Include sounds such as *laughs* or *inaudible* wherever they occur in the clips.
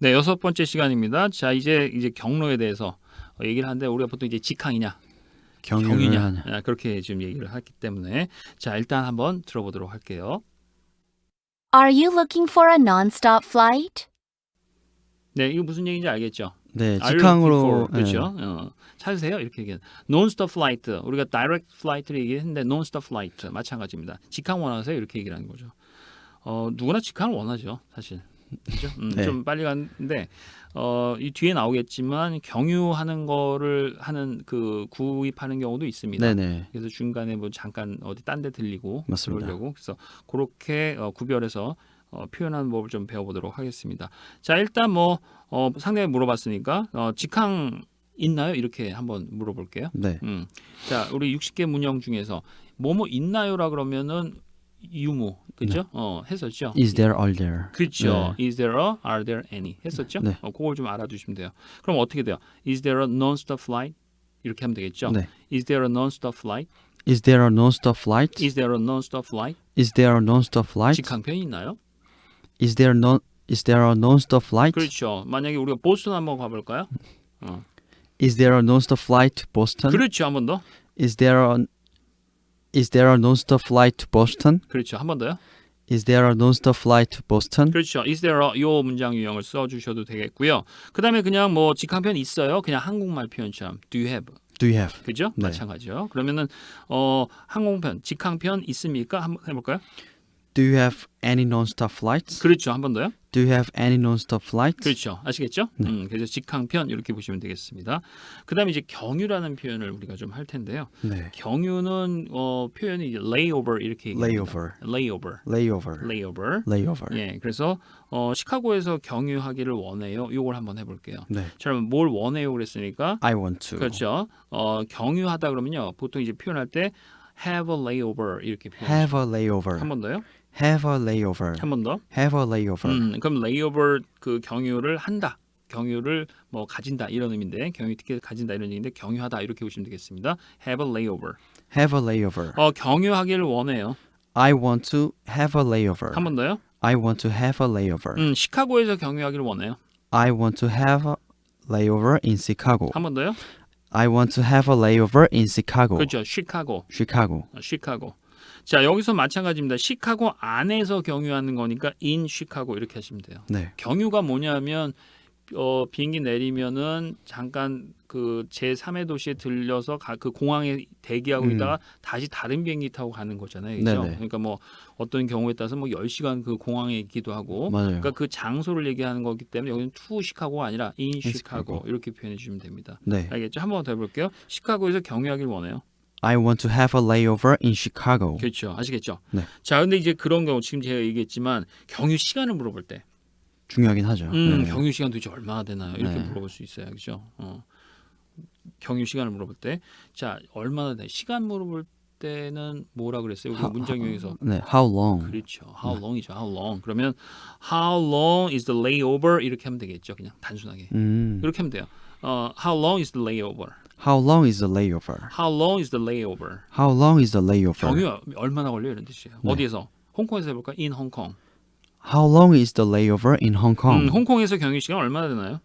네, 여섯 번째 시간입니다. 자, 이제 이제 경로에 대해서 어, 얘기를 하는데 우리가 보통 이제 직항이냐, 경유냐 하냐. 아, 그렇게 지금 얘기를 하기 때문에 자, 일단 한번 들어보도록 할게요. Are you looking for a non-stop flight? 네, 이거 무슨 얘기인지 알겠죠? 네, 직항으로 for, 네. 그렇죠? 어, 찾으세요 이렇게 얘기는 non-stop flight 우리가 direct flight를 얘기했는데 non-stop flight 마찬가지입니다. 직항 원하세요 이렇게 얘기를 하는 거죠. 어, 누구나 직항을 원하죠, 사실. 그죠? 음, 네. 좀 빨리 갔는데 어, 이 뒤에 나오겠지만 경유하는 거를 하는 그 구입하는 경우도 있습니다. 네네. 그래서 중간에 뭐 잠깐 어디 딴 데 들리고 맞습니다. 그러려고 그래서 그렇게 어, 구별해서 어, 표현하는 법을 좀 배워보도록 하겠습니다. 자 일단 뭐 어, 상대에 물어봤으니까 어, 직항 있나요? 이렇게 한번 물어볼게요. 네. 음. 자 우리 60개 문형 중에서 뭐뭐 있나요라 그러면은 유무 그죠? 어 했었죠. Is there, are there? 그렇죠. Is there a, are there any 했었죠? 네. 어, 그걸 좀 알아두시면 돼요. 그럼 어떻게 돼요? Is there a non-stop flight? 이렇게 하면 되겠죠. 네. Is there a non-stop flight? Is there a non-stop flight? Is there a non-stop flight? Is there a non-stop flight? 직항편이 있나요? Is there non Is there a non-stop flight? 그렇죠. 만약에 우리가 보스턴 한번 가볼까요? 어. Is there a non-stop flight to Boston? 그렇죠. 한 번 더. Is there a Is there a non-stop flight to Boston? 그렇죠. 한 번 더요. Is there a non-stop flight to Boston? 그렇죠. Is there a 요 문장 유형을 써주셔도 되겠고요. 그 다음에 그냥 뭐 직항편 있어요. 그냥 한국말 표현처럼 do you have Do you have? 그죠? 네. 마찬가지요. 그러면은 어 항공편 직항편 있습니까? 한번 해볼까요? Do you have any non-stop flights? 그렇죠. 한 번 더요. Do you have any non-stop flights? 그렇죠. 아시겠죠? 네. 음, 그래서 직항편 이렇게 보시면 되겠습니다. 그다음에 이제 경유라는 표현을 우리가 좀 할 텐데요. 네. 경유는 어, 표현이 이제 layover 이렇게. Layover. layover, Layover. layover. Layover. 예, 그래서 어, 시카고에서 경유하기를 원해요. 이걸 한번 해 볼게요. 네. 자, 그러면 뭘 원해요 그랬으니까 I want to. 그렇죠. 어, 경유하다 그러면요, 보통 이제 표현할 때 have a layover 이렇게 표현. Have a layover. 한 번 더요. Have a layover. 한 번 더. Have a layover. 음, 그럼 layover 그 경유를 한다. 경유를 뭐 가진다 이런 의미인데 경유 티켓 가진다 이런 얘기인데 경유하다 이렇게 보시면 되겠습니다. have a layover. Have a layover. 어 경유하기를 원해요. I want to have a layover. 한 번 더요. I want to have a layover. 음, 시카고에서 경유하기를 원해요. I want to have a layover in Chicago. 한 번 더요. I want to have a layover in Chicago. 그렇죠. 시카고. Chicago. 어, 시카고. 자 여기서 마찬가지입니다. 시카고 안에서 경유하는 거니까 in 시카고 이렇게 하시면 돼요. 네. 경유가 뭐냐면 어, 비행기 내리면은 잠깐 그 제 3의 도시에 들려서 가, 그 공항에 대기하고 음. 있다가 다시 다른 비행기 타고 가는 거잖아요. 그죠? 네네. 그러니까 뭐 어떤 경우에 따라서 뭐 10시간 그 공항에 있기도 하고 맞아요. 그러니까 그 장소를 얘기하는 거기 때문에 여기는 투 시카고가 아니라 인 시카고 시카고. 이렇게 표현해 주시면 됩니다. 네. 알겠죠? 한 번 더 해 볼게요. 시카고에서 경유하길 원해요. I want to have a layover in Chicago. 그렇죠. 아시겠죠? 네. 자, 근데 이제 그런 경우 지금 제가 얘기했지만 경유 시간을 물어볼 때 중요하긴 하죠. 음, 네. 경유 시간 도대체 얼마나 되나요? 이렇게 네. 물어볼 수 있어요, 그죠? 어. 경유 시간을 물어볼 때, 자 얼마나 돼? 시간 물어볼 때는 뭐라 그랬어요? 우리 하- 문장용에서 네. How long? 그렇죠. How long이죠. How long. 그러면 How long is the layover? 이렇게 하면 되겠죠. 그냥 단순하게 음. 이렇게 하면 돼요. 어, How long is the layover? How long is the layover? How long is the layover? How long is the layover? 경유 얼마나 걸려 요 이런 뜻이에요. 네. 어디에서? 홍콩에서 해볼까? In Hong Kong. How long is the layover in Hong Kong? 음, 홍콩에서 경유 시간 얼마나 되나요?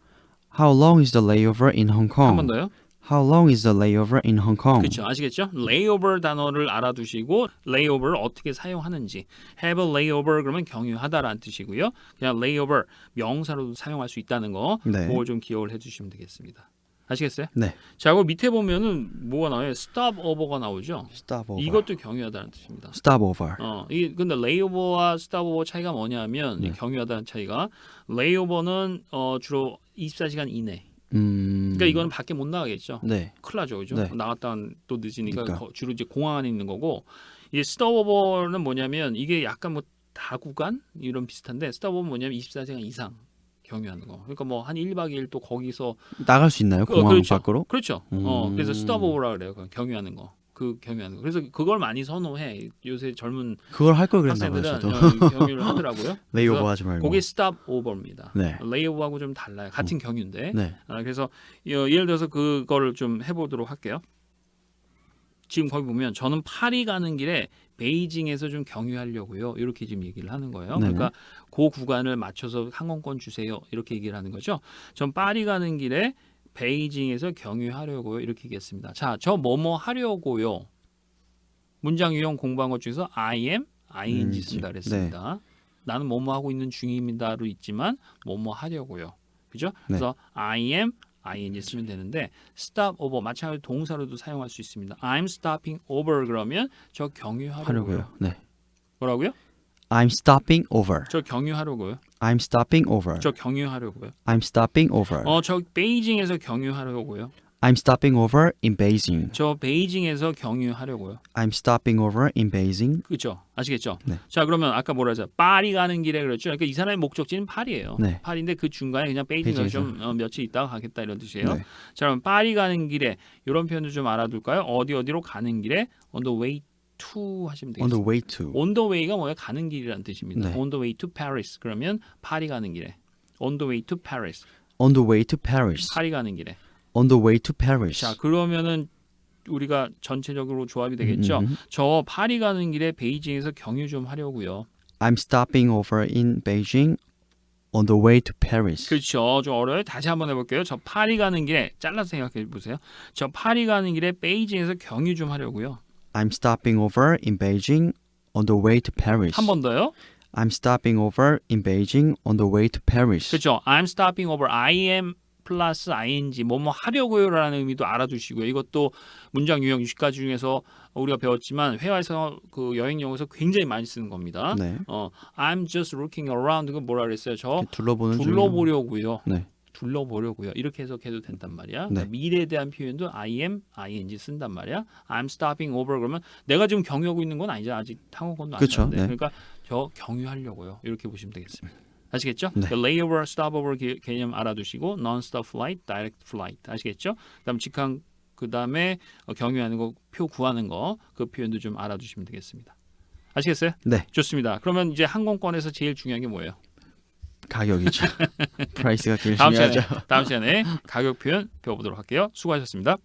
How long is the layover in Hong 한 Kong? 번 더요. How long is the layover in Hong Kong? 그렇죠. 아시겠죠? layover 단어를 알아두시고 layover를 어떻게 사용하는지 have a layover 그러면 경유하다라는 뜻이고요. 그냥 layover 명사로도 사용할 수 있다는 거 네. 그걸 좀 기억을 해주시면 되겠습니다. 아시겠어요? 네. 자, 그 밑에 보면은 뭐가 나와요? stop over가 나오죠. Stop over. 이것도 경유하다는 뜻입니다. Stop over. 어, 이 근데 layover와 stop over 차이가 뭐냐면 이 네. 경유하다는 차이가 layover는 어, 주로 24시간 이내. 음. 그러니까 이거는 밖에 못 나가겠죠. 네. 큰일 나죠, 그죠? 네. 나갔다 또 늦으니까 그러니까. 거- 주로 이제 공항 안에 있는 거고 이제 스톱오버는 뭐냐면 이게 약간 뭐 다구간 이런 비슷한데 스톱오버 뭐냐면 24시간 이상 경유하는 거. 그러니까 뭐 한 1박 2일 또 거기서 나갈 수 있나요? 어, 공항 그렇죠. 밖으로? 그렇죠. 어, 음. 그래서 스톱오버라 그래요. 그 경유하는 거. 그 경유하는 거. 그래서 그걸 많이 선호해. 요새 젊은 그걸 할 걸 그랬나 봐요, 학생들은 저도. 어, 경유를 하더라고요. *laughs* 레이오버 하지 말고. 그게 스톱오버입니다. 네. 레이오버하고 좀 달라요. 같은 경유인데. 네. 아, 그래서 어, 예를 들어서 그거를 좀 해보도록 할게요. 지금 거기 보면 저는 파리 가는 길에 베이징에서 좀 경유하려고요. 이렇게 지금 얘기를 하는 거예요. 네. 그러니까 그 구간을 맞춰서 항공권 주세요. 이렇게 얘기를 하는 거죠. 전 파리 가는 길에 베이징에서 경유하려고요. 이렇게 얘기했습니다. 자, 저 뭐뭐 하려고요. 문장 유형 공부한 것 중에서 I am, ing 음, 쓴다 네. 그랬습니다. 나는 뭐뭐 하고 있는 중입니다로 있지만 뭐뭐 하려고요. 그죠? 네. 그래서 I am, ing 쓰면 되는데 stop over 마찬가지로 동사로도 사용할 수 있습니다. I'm stopping over 그러면 저 경유하려고요. 하려고요. 네. 뭐라고요? I'm stopping over. 저 경유하려고요. I'm stopping over. 저 경유하려고요. I'm stopping over. 어, 저 베이징에서 경유하려고요. I'm stopping over in Beijing. 저 베이징에서 경유하려고요. I'm stopping over in Beijing. 그렇죠? 아시겠죠? 네. 자, 그러면 아까 뭐라 하죠? 파리 가는 길에 그랬죠. 그러니까 이 사람의 목적지는 파리예요. 네. 파리인데 그 중간에 그냥 베이징에서. 좀 어, 며칠 있다가 가겠다 이런 뜻이에요. 네. 자, 그럼 파리 가는 길에 이런 표현도 좀 알아둘까요? 어디 어디로 가는 길에 on the way to 하시면 On 되겠습니다. the way to. on the way가 뭐야? 가는 길이라는 뜻입니다. 네. on the way to Paris. 그러면 파리 가는 길에 on the way to Paris. On the way to Paris. 파리 가는 길에. On the way to Paris. 자, 그러면은 우리가 전체적으로 조합이 되겠죠. 음, 음. 저 파리 가는 길에 베이징에서 경유 좀 하려고요. I'm stopping over in Beijing on the way to Paris. 그렇죠. 좀 어려워요. 다시 한번 해볼게요. 저 파리 가는 길에 잘라서 생각해 보세요. 저 파리 가는 길에 베이징에서 경유 좀 하려고요. I'm stopping over in Beijing on the way to Paris. 한 번 더요. I'm stopping over in Beijing on the way to Paris. 그렇죠. I'm stopping over. I am 플러스 ing 뭐뭐 하려고요라는 의미도 알아두시고요. 이것도 문장 유형 60가지 중에서 우리가 배웠지만 회화에서 그 여행 용어에서 굉장히 많이 쓰는 겁니다. 네. 어, I'm just looking around. 그 뭐라 그랬어요? 저 둘러보는 중. 둘러보려고요. 네. 둘러보려고요. 이렇게 해석해도 된단 말이야. 네. 그러니까 미래에 대한 표현도 I am, ing 쓴단 말이야. I'm stopping over 그러면 내가 지금 경유하고 있는 건 아니죠. 아직 항공권도 안 샀는데. 네. 그러니까 저 경유하려고요. 이렇게 보시면 되겠습니다. 아시겠죠? 네. 그 layover, stopover 개- 개념 알아두시고 non-stop flight, direct flight 아시겠죠? 그다음 직항 그다음에 어, 경유하는 거 표 구하는 거 그 표현도 좀 알아두시면 되겠습니다. 아시겠어요? 네. 좋습니다. 그러면 이제 항공권에서 제일 중요한 게 뭐예요? 가격이죠. *laughs* *laughs* 프라이스가 제일 다음 시간에 중요하죠. 다음 시간에 가격 표현 배워보도록 할게요. 수고하셨습니다.